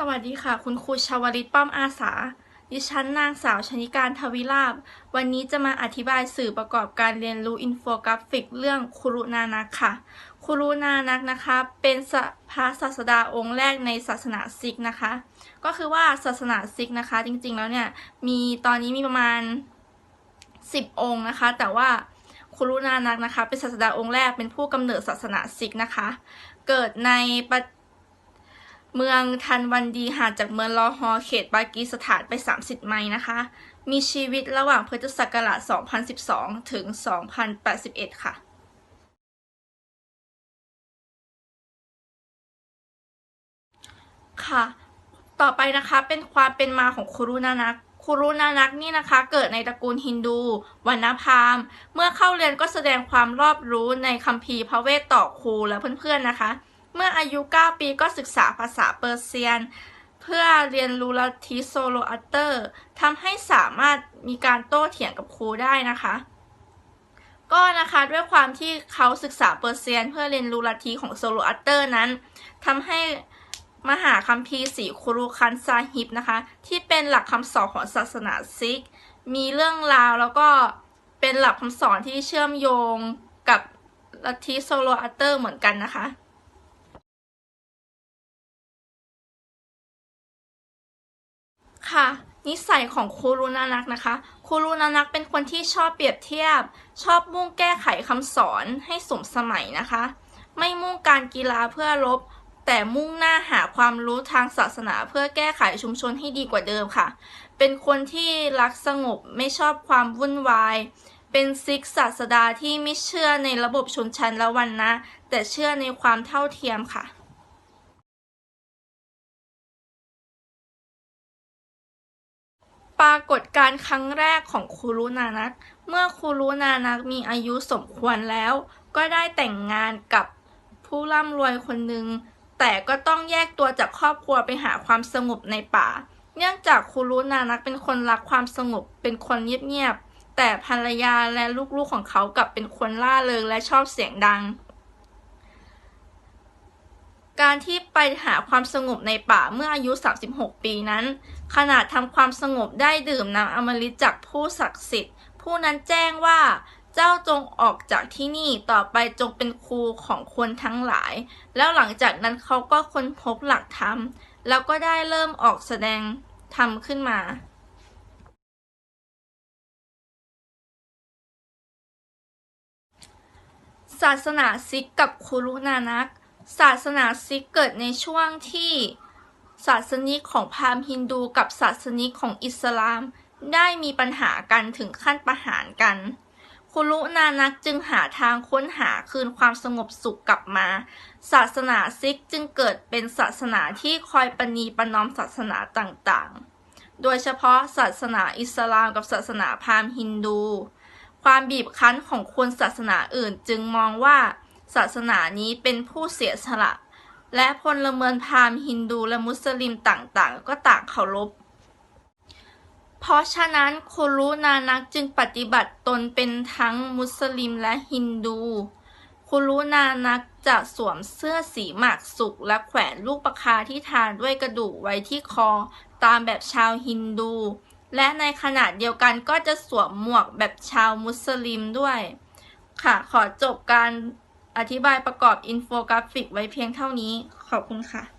สวัสดีค่ะ คุณครูชาวลิตป้อมอาสา ดิฉันนางสาวชนิการทวิลาบ วันนี้จะมาอธิบายสื่อประกอบการเรียนรู้อินโฟกราฟิกเรื่องคุรุนานักค่ะ คุรุนานักนะคะ เป็นพระศาสดาองค์แรกในศาสนาซิกนะคะ ก็คือว่าศาสนาซิกนะคะ จริงๆแล้วเนี่ยมีตอนนี้มีประมาณ 10 องค์นะคะ แต่ว่าคุรุนานักนะคะ เป็นศาสดาองค์แรกเป็นผู้กำเนิดศาสนาซิกนะคะ เกิดในประ เมืองทันวันดีห่างจากเมืองลอฮอร์เขตปากีสถานไป 30 ไมล์นะคะ มีชีวิตระหว่างพุทธศักราช 2012 ถึง 2081 ค่ะค่ะ ต่อไปนะคะเป็นความเป็นมาของคุรุนานักคุรุนานักนี่นะคะ เกิดในตระกูลฮินดูวรรณพามเมื่อเข้าเรียนก็แสดงความรอบรู้ในคัมภีร์พระเวทต่อครูและเพื่อนๆนะคะ เมื่ออายุ 9 ปีก็ศึกษาภาษาเปอร์เซียน เพื่อเรียนรู้ลัทธิโซโลอัตเตอร์ทำให้สามารถมีการโต้เถียงกับครูได้นะคะ ก็นะคะด้วยความที่เขาศึกษาเปอร์เซียน เพื่อเรียนรู้ลัทธิของโซโลอัตเตอร์นั้นทำให้มหาคัมภีร์สีคุรุคันซาฮิบนะคะ ที่เป็นหลักคำสอนของศาสนาซิก มีเรื่องราวแล้วก็เป็นหลักคำสอนที่เชื่อมโยงกับลัทธิโซโลอัตเตอร์เหมือนกันนะคะ ค่ะ นิสัยของคูรุนานักนะคะคูรุนานักเป็นคนที่ชอบเปรียบเทียบ ชอบมุ่งแก้ไขคำสอนให้สมสมัยนะคะ ไม่มุ่งการกีฬาเพื่อลบ แต่มุ่งหน้าหาความรู้ทางศาสนาเพื่อแก้ไขชุมชนให้ดีกว่าเดิมค่ะ เป็นคนที่รักสงบไม่ชอบความวุ่นวาย เป็นซิกศาสดาที่ไม่เชื่อในระบบชนชั้นและวรรณะแต่เชื่อในความเท่าเทียมค่ะ ปรากฏการครั้งแรกของคูรุนานัก เมื่อคูรุนานักมีอายุสมควรแล้ว ก็ได้แต่งงานกับผู้ร่ำรวยคนหนึ่ง แต่ก็ต้องแยกตัวจากครอบครัวไปหาความสงบในป่า เนื่องจากคูรุนานักเป็นคนรักความสงบ เป็นคนเงียบๆ แต่ภรรยาและลูกๆของเขากลับเป็นคนล่าเริงและชอบเสียงดัง การที่ไปหาความสงบในป่าเมื่ออายุ 36 ปีนั้นขณะทำความสงบได้ดื่มน้ำอมฤตจากผู้ศักดิ์สิทธิ์ ผู้นั้นแจ้งว่าเจ้าจงออกจากที่นี่ต่อไปจงเป็นครูของคนทั้งหลาย แล้วหลังจากนั้นเขาก็ค้นพบหลักธรรม แล้วก็ได้เริ่มออกแสดงธรรมขึ้นมาศาสนาซิกกับคุรุนานัก ศาสนาซิกเกิดในช่วงที่ศาสนิกของพราหมณ์ฮินดูกับศาสนิกของอิสลาม ได้มีปัญหากันถึงขั้นประหารกัน คุรุนานักจึงหาทางค้นหาคืนความสงบสุขกลับมา ศาสนาซิกจึงเกิดเป็นศาสนาที่คอยประนีประนอมศาสนาต่างๆ โดยเฉพาะศาสนาอิสลามกับศาสนาพราหมณ์ฮินดู ความบีบคั้นของคนศาสนาอื่นจึงมองว่า ศาสนานี้เป็นผู้เสียสละ และพลเมืองพราหมณ์ฮินดูและมุสลิมต่างๆ ก็ต่างเคารพ เพราะฉะนั้นคุรุนานักจึงปฏิบัติตนเป็นทั้งมุสลิมและฮินดูคุรุนานักจะสวมเสื้อสีหมากสุกและแขวนลูกประคาที่ทานด้วยกระดูกไว้ที่คอตามแบบชาวฮินดู และในขณะเดียวกันก็จะสวมหมวกแบบชาวมุสลิมด้วย ค่ะขอจบการ อธิบายประกอบอินโฟกราฟิกไว้เพียงเท่านี้ ขอบคุณค่ะ